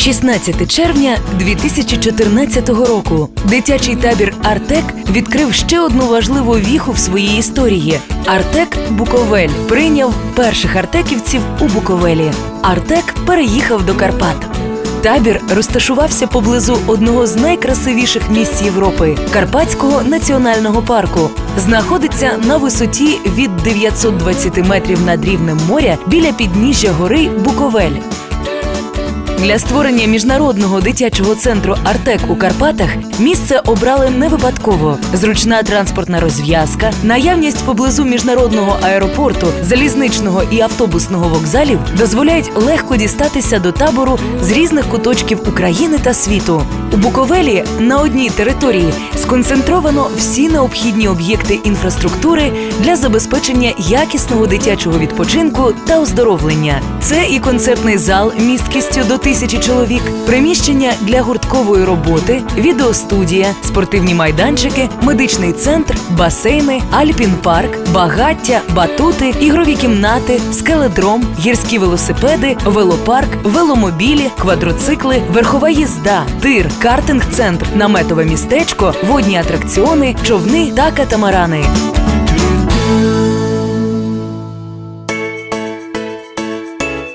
16 червня 2014 року дитячий табір Артек відкрив ще одну важливу віху в своїй історії. Артек Буковель прийняв перших артеківців у Буковелі. Артек переїхав до Карпат. Табір розташувався поблизу одного з найкрасивіших місць Європи Карпатського національного парку. Знаходиться на висоті від 920 метрів над рівнем моря біля підніжжя гори Буковель. Для створення міжнародного дитячого центру Артек у Карпатах місце обрали не випадково. Зручна транспортна розв'язка, наявність поблизу міжнародного аеропорту, залізничного і автобусного вокзалів дозволяють легко дістатися до табору з різних куточків України та світу. У Буковелі на одній території сконцентровано всі необхідні об'єкти інфраструктури для забезпечення якісного дитячого відпочинку та оздоровлення. Це і концертний зал місткістю до тисячі чоловік, приміщення для гурткової роботи, відеостудія, спортивні майданчики, медичний центр, басейни, альпін-парк, багаття, батути, ігрові кімнати, скеледром, гірські велосипеди, велопарк, веломобілі, квадроцикли, верхова їзда, тир, картинг-центр, наметове містечко, водні атракціони, човни та катамарани.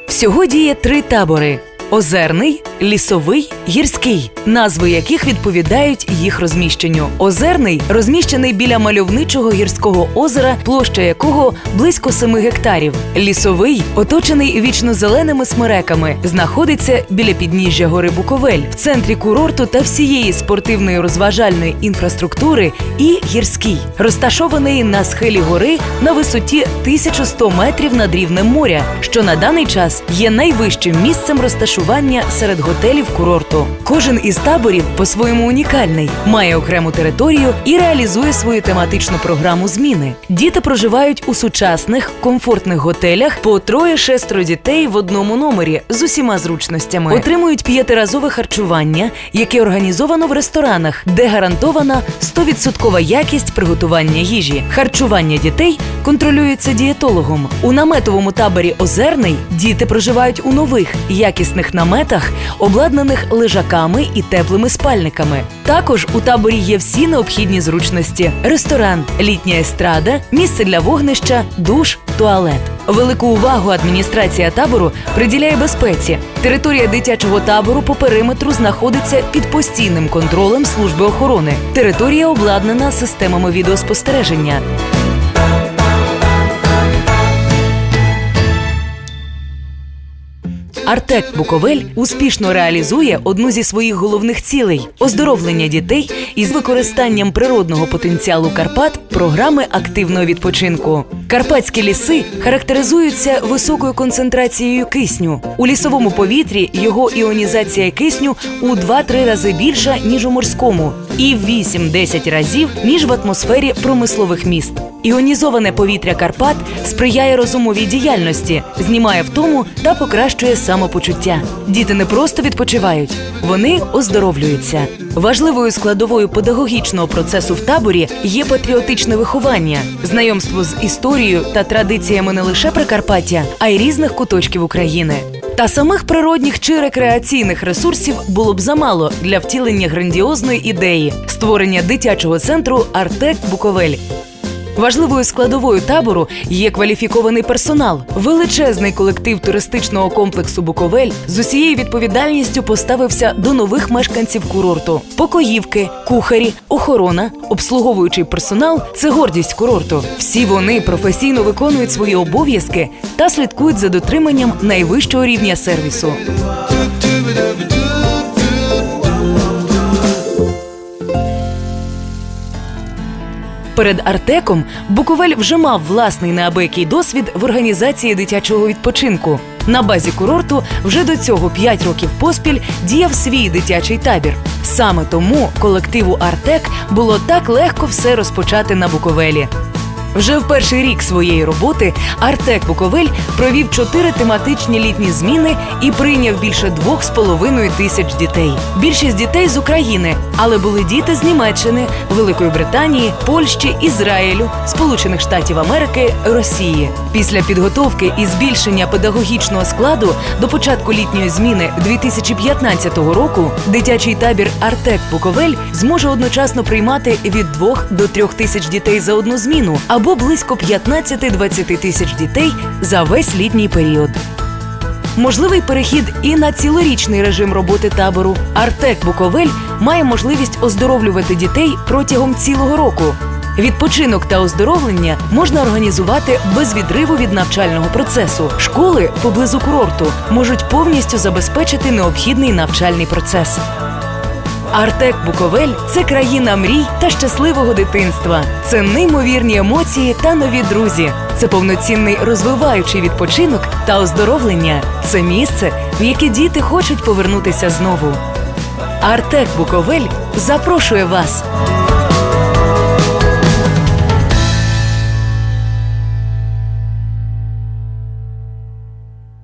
Всього діє три табори: озерний, лісовий, гірський, назви яких відповідають їх розміщенню. Озерний розміщений біля мальовничого гірського озера, площа якого близько 7 гектарів. Лісовий, оточений вічно-зеленими смереками, знаходиться біля підніжжя гори Буковель, в центрі курорту та всієї спортивної розважальної інфраструктури, і гірський, розташований на схилі гори на висоті 1100 метрів над рівнем моря, що на даний час є найвищим місцем розташування серед готелів курорту. Кожен із таборів по-своєму унікальний, має окрему територію і реалізує свою тематичну програму зміни. Діти проживають у сучасних комфортних готелях по троє-шестеро дітей в одному номері з усіма зручностями. Отримують п'ятиразове харчування, яке організовано в ресторанах, де гарантована 100% якість приготування їжі. Харчування дітей контролюється дієтологом. У наметовому таборі Озерний діти проживають у нових якісних наметах, обладнаних лежаками і теплими спальниками. Також у таборі є всі необхідні зручності: ресторан, літня естрада, місце для вогнища, душ, туалет. Велику увагу адміністрація табору приділяє безпеці. Територія дитячого табору по периметру знаходиться під постійним контролем служби охорони. Територія обладнана системами відеоспостереження. Артек Буковель успішно реалізує одну зі своїх головних цілей оздоровлення дітей із використанням природного потенціалу Карпат програми активного відпочинку. Карпатські ліси характеризуються високою концентрацією кисню. У лісовому повітрі його іонізація кисню у 2-3 рази більша ніж у морському, і в 8-10 разів ніж в атмосфері промислових міст. Іонізоване повітря Карпат сприяє розумовій діяльності, знімає втому та покращує самопочуття. Діти не просто відпочивають, вони оздоровлюються. Важливою складовою педагогічного процесу в таборі є патріотичне виховання, знайомство з історією та традиціями не лише Прикарпаття, а й різних куточків України. Та самих природних чи рекреаційних ресурсів було б замало для втілення грандіозної ідеї створення дитячого центру Артек Буковель. Важливою складовою табору є кваліфікований персонал. Величезний колектив туристичного комплексу Буковель з усією відповідальністю поставився до нових мешканців курорту. Покоївки, кухарі, охорона, обслуговуючий персонал це гордість курорту. Всі вони професійно виконують свої обов'язки та слідкують за дотриманням найвищого рівня сервісу. Перед Артеком Буковель вже мав власний неабиякий досвід в організації дитячого відпочинку. На базі курорту вже до цього 5 років поспіль діяв свій дитячий табір. Саме тому колективу Артек було так легко все розпочати на Буковелі. Вже в перший рік своєї роботи Артек Буковель провів чотири тематичні літні зміни і прийняв більше двох з половиною тисяч дітей. Більшість дітей з України, але були діти з Німеччини, Великої Британії, Польщі, Ізраїлю, Сполучених Штатів Америки, Росії. Після підготовки і збільшення педагогічного складу до початку літньої зміни 2015 року дитячий табір Артек Буковель зможе одночасно приймати від 2 до 3 тисяч дітей за одну зміну або близько 15-20 тисяч дітей за весь літній період. Можливий перехід і на цілорічний режим роботи табору. Артек Буковель має можливість оздоровлювати дітей протягом цілого року. Відпочинок та оздоровлення можна організувати без відриву від навчального процесу. Школи поблизу курорту можуть повністю забезпечити необхідний навчальний процес. Артек Буковель це країна мрій та щасливого дитинства. Це неймовірні емоції та нові друзі. Це повноцінний розвиваючий відпочинок та оздоровлення. Це місце, в яке діти хочуть повернутися знову. Артек Буковель запрошує вас.